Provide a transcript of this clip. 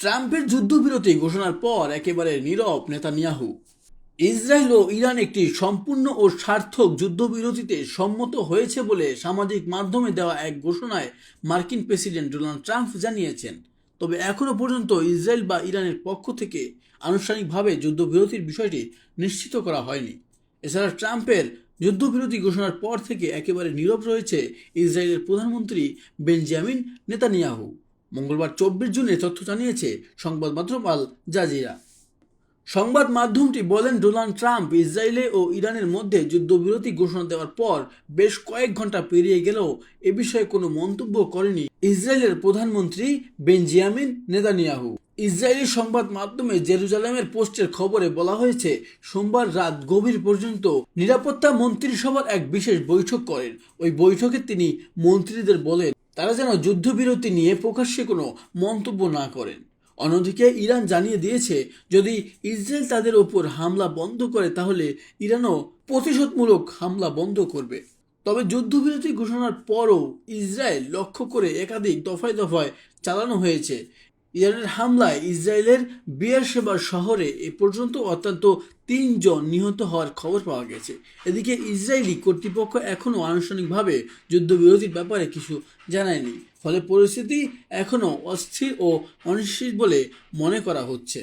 ট্রাম্পের যুদ্ধবিরতি ঘোষণার পর একেবারে নীরব নেতানিয়াহু। ইসরায়েল ও ইরান একটি সম্পূর্ণ ও সার্থক যুদ্ধবিরতিতে সম্মত হয়েছে বলে সামাজিক মাধ্যমে দেওয়া এক ঘোষণায় মার্কিন প্রেসিডেন্ট ডোনাল্ড ট্রাম্প জানিয়েছেন। তবে এখনও পর্যন্ত ইসরায়েল বা ইরানের পক্ষ থেকে আনুষ্ঠানিকভাবে যুদ্ধবিরতির বিষয়টি নিশ্চিত করা হয়নি। এছাড়া ট্রাম্পের যুদ্ধবিরতি ঘোষণার পর থেকে একেবারে নীরব রয়েছে ইসরায়েলের প্রধানমন্ত্রী বেঞ্জামিন নেতানিয়াহু। মঙ্গলবার চব্বিশ জুনে তথ্য জানিয়েছে সংবাদ মাধ্যম আল জাজিরা। সংবাদ মাধ্যমটি বলেন, ডোনাল্ড ট্রাম্প ইসরায়েলে ও ইরানের মধ্যে যুদ্ধবিরতি ঘোষণা দেওয়ার পর বেশ কয়েক ঘণ্টা পেরিয়ে গেলেও এ বিষয়ে কোনো মন্তব্য করেনি ইসরায়েলের প্রধানমন্ত্রী বেঞ্জিয়ামিন নেতানিয়াহু। ইসরায়েলি সংবাদ মাধ্যমে জেরুজালেমের পোস্টের খবরে বলা হয়েছে, সোমবার রাত গভীর পর্যন্ত নিরাপত্তা মন্ত্রিসভার এক বিশেষ বৈঠক করেন। ওই বৈঠকে তিনি মন্ত্রীদের বলেন তারা যেন যুদ্ধবিরতি নিয়ে প্রকাশ্যে কোনো মন্তব্য না করেন। অন্যদিকে ইরান জানিয়ে দিয়েছে, যদি ইসরায়েল তাদের ওপর হামলা বন্ধ করে, তাহলে ইরানও প্রতিশোধমূলক হামলা বন্ধ করবে। তবে যুদ্ধবিরতি ঘোষণার পরও ইসরায়েল লক্ষ্য করে একাধিক দফায় দফায় চালানো হয়েছে। ইরানের হামলায় ইসরায়েলের বিয়ারশেবার শহরে এ পর্যন্ত অত্যন্ত তিনজন নিহত হওয়ার খবর পাওয়া গেছে। এদিকে ইসরায়েলি কর্তৃপক্ষ এখনও আনুষ্ঠানিকভাবে যুদ্ধবিরোধীর ব্যাপারে কিছু জানায়নি, ফলে পরিস্থিতি এখনও অস্থির ও অনিশ্চিত বলে মনে করা হচ্ছে।